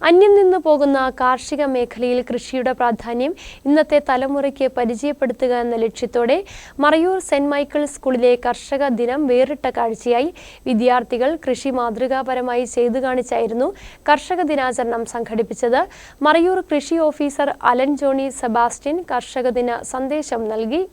അന്യം നിന്നു പോകുന്ന കാർഷിക മേഖലയിൽ കൃഷിയുടെ പ്രാധാന്യം ഇന്നത്തെ തലമുറയ്ക്ക് പരിചയപ്പെടുത്തുക എന്ന ലക്ഷ്യത്തോടെ മറയൂർ സെന്റ് മൈക്കിൾ സ്കൂളിലെ കർഷക ദിനം വേറിട്ട കാഴ്ചയായി വിദ്യാർത്ഥികൾ കൃഷി മാതൃകാപരമായി ചെയ്തു കാണിച്ചായിരുന്നു കർഷക ദിനാചരണം സംഘടിപ്പിച്ചത്. മറയൂർ കൃഷി ഓഫീസർ അലൻ ജോണി സെബാസ്റ്റ്യൻ കർഷക ദിന സന്ദേശം നൽകി.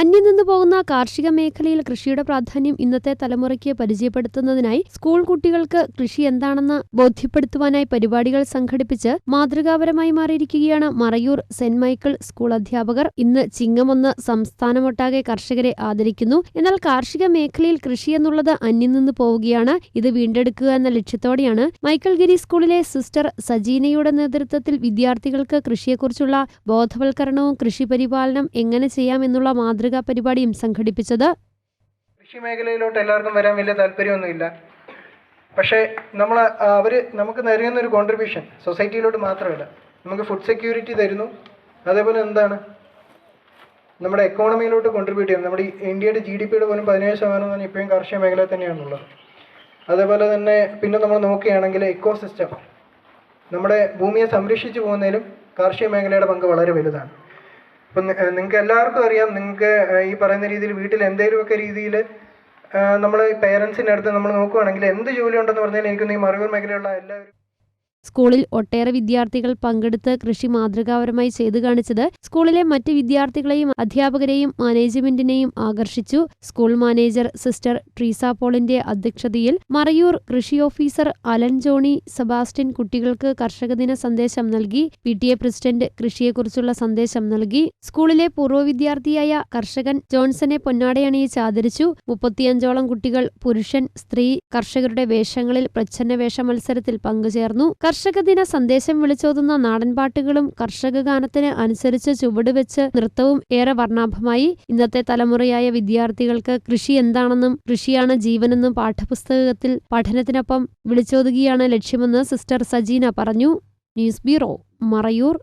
അന്യം നിന്നു പോകുന്ന കാർഷിക മേഖലയിൽ കൃഷിയുടെ പ്രാധാന്യം ഇന്നത്തെ തലമുറയ്ക്ക് പരിചയപ്പെടുത്തുന്നതിനായി സ്കൂൾ കുട്ടികൾക്ക് കൃഷി എന്താണെന്ന് ബോധ്യപ്പെടുത്തുവാനായി പരിപാടികൾ സംഘടിപ്പിച്ച് മാതൃകാപരമായി മാറിയിരിക്കുകയാണ് മറയൂർ സെന്റ് മൈക്കിൾ സ്കൂൾ അധ്യാപകർ. ഇന്ന് ചിങ്ങമൊന്ന് സംസ്ഥാനമൊട്ടാകെ കർഷകരെ ആദരിക്കുന്നു. എന്നാൽ കാർഷിക മേഖലയിൽ കൃഷി എന്നുള്ളത് അന്യം നിന്ന് പോവുകയാണ്. ഇത് വീണ്ടെടുക്കുക എന്ന ലക്ഷ്യത്തോടെയാണ് മൈക്കിൾ ഗിരി സ്കൂളിലെ സിസ്റ്റർ സജീനയുടെ നേതൃത്വത്തിൽ വിദ്യാർത്ഥികൾക്ക് കൃഷിയെക്കുറിച്ചുള്ള ബോധവൽക്കരണവും കൃഷി പരിപാലനം എങ്ങനെ ചെയ്യാം എന്നുള്ള മാതൃകാ പരിപാടിയും സംഘടിപ്പിച്ചത്. കൃഷി മേഖലയിലോട്ട് എല്ലാവർക്കും വരാൻ വലിയ താല്പര്യമൊന്നുമില്ല. പക്ഷേ നമ്മൾ അവർ നമുക്ക് നൽകുന്ന ഒരു കോൺട്രിബ്യൂഷൻ സൊസൈറ്റിയിലോട്ട് മാത്രമല്ല. നമുക്ക് ഫുഡ് സെക്യൂരിറ്റി തരുന്നു. അതേപോലെ എന്താണ്? നമ്മുടെ എക്കോണമിയിലോട്ട് കോൺട്രിബ്യൂട്ട് ചെയ്യുന്നു. നമ്മുടെ ഇന്ത്യയുടെ ജി ഡി പിയുടെ പോലും പതിനേഴ് ശതമാനം തന്നെ ഇപ്പോഴും കാർഷിക മേഖല തന്നെയാണുള്ളത്. അതേപോലെ തന്നെ പിന്നെ നമ്മൾ നോക്കുകയാണെങ്കിൽ എക്കോ സിസ്റ്റം നമ്മുടെ ഭൂമിയെ സംരക്ഷിച്ചു പോകുന്നതിലും കാർഷിക മേഖലയുടെ പങ്ക് വളരെ വലുതാണ്. അപ്പം നിങ്ങൾക്ക് എല്ലാവർക്കും അറിയാം നിങ്ങൾക്ക് ഈ പറയുന്ന രീതിയിൽ വീട്ടിൽ എന്തെങ്കിലുമൊക്കെ രീതിയിൽ നമ്മൾ പേരൻസിന്റെ അടുത്ത് നമ്മൾ നോക്കുകയാണെങ്കിൽ എന്ത് ജോലി ഉണ്ടെന്ന് പറഞ്ഞാൽ എനിക്കൊന്ന് ഈ മറയൂർ മേഖലയുള്ള എല്ലാവരും സ്കൂളിൽ ഒട്ടേറെ വിദ്യാർത്ഥികൾ പങ്കെടുത്ത് കൃഷി മാതൃകാപരമായി ചെയ്തു കാണിച്ചത് സ്കൂളിലെ മറ്റ് വിദ്യാർത്ഥികളെയും അധ്യാപകരെയും മാനേജ്മെന്റിനെയും ആകർഷിച്ചു. സ്കൂൾ മാനേജർ സിസ്റ്റർ ട്രീസ പോളിന്റെ അധ്യക്ഷതയിൽ മറയൂർ കൃഷി ഓഫീസർ അലൻ ജോണി സെബാസ്റ്റ്യൻ കുട്ടികൾക്ക് കർഷക ദിന സന്ദേശം നൽകി. പി ടി എ പ്രസിഡന്റ് കൃഷിയെക്കുറിച്ചുള്ള സന്ദേശം നൽകി. സ്കൂളിലെ പൂർവ വിദ്യാർത്ഥിയായ കർഷകൻ ജോൺസനെ പൊന്നാടയണിയിച്ച് ആദരിച്ചു. മുപ്പത്തിയഞ്ചോളം കുട്ടികൾ പുരുഷൻ സ്ത്രീ കർഷകരുടെ വേഷങ്ങളിൽ പ്രച്ഛന്ന വേഷ മത്സരത്തിൽ പങ്കുചേർന്നു. കർഷക ദിന സന്ദേശം വിളിച്ചോതുന്ന നാടൻപാട്ടുകളും കർഷക ഗാനത്തിന് അനുസരിച്ച് ചുവടുവെച്ച് നൃത്തവും ഏറെ വർണാഭമായി. ഇന്നത്തെ തലമുറയായ വിദ്യാർത്ഥികൾക്ക് കൃഷി എന്താണെന്നും കൃഷിയാണ് ജീവനെന്നും പാഠപുസ്തകത്തിൽ പഠനത്തിനൊപ്പം വിളിച്ചോതുകയാണ് ലക്ഷ്യമെന്ന് സിസ്റ്റർ സജീന പറഞ്ഞു. News bureau Marayoor.